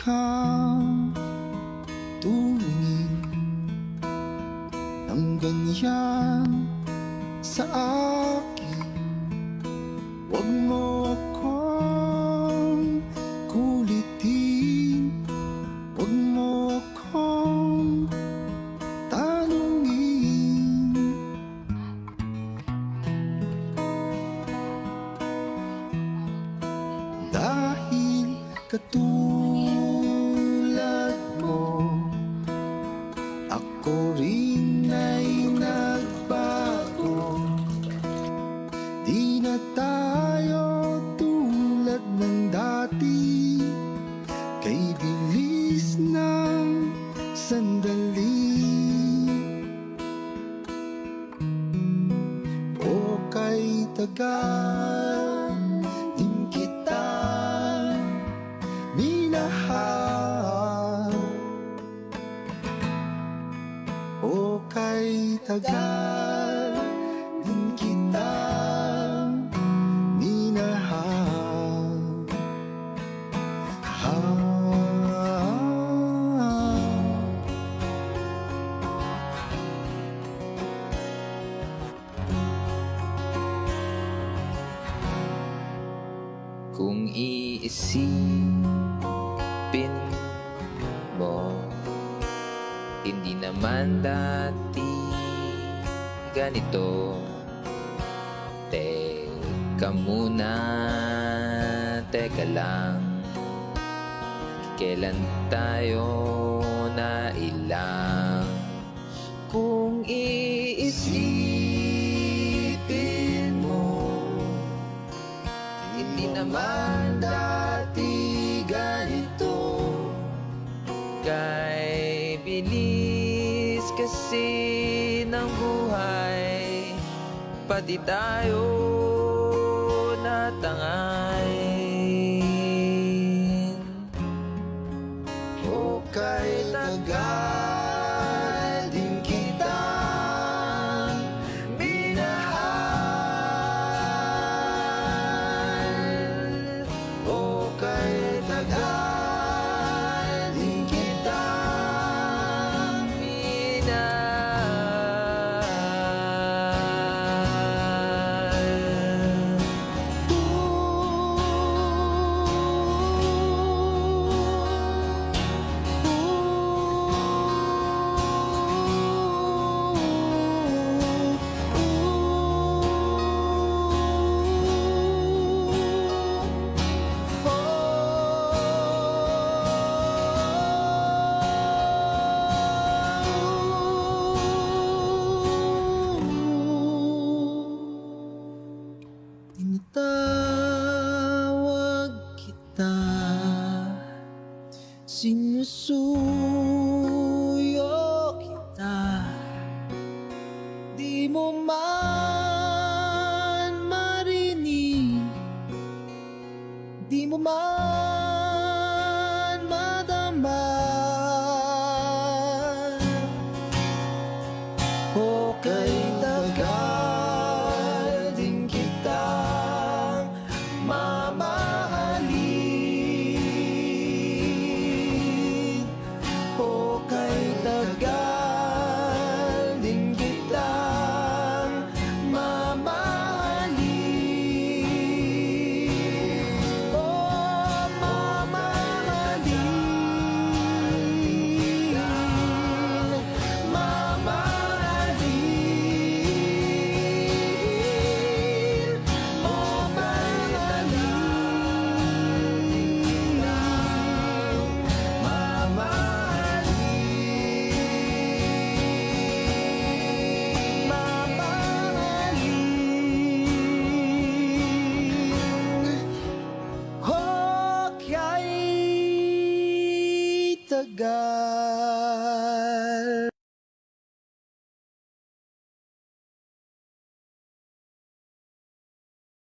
kang tumingin ng ganyan sa akin. Huwag mo akong kulitin Huwag mo akong tanungin. Dahil katulad kay tagal din kita minahal. O kay tagal Kung iisipin mo Hindi naman dati ganito. Teka muna, teka lang. Kailan tayo na ilang? Kung iisipin naman dati ganito Kay bilis kasi ng buhay Pati tayo natangayin kita Sinusuyo kita. Di mo man marinig Di mo man Mamahalin O kay tagal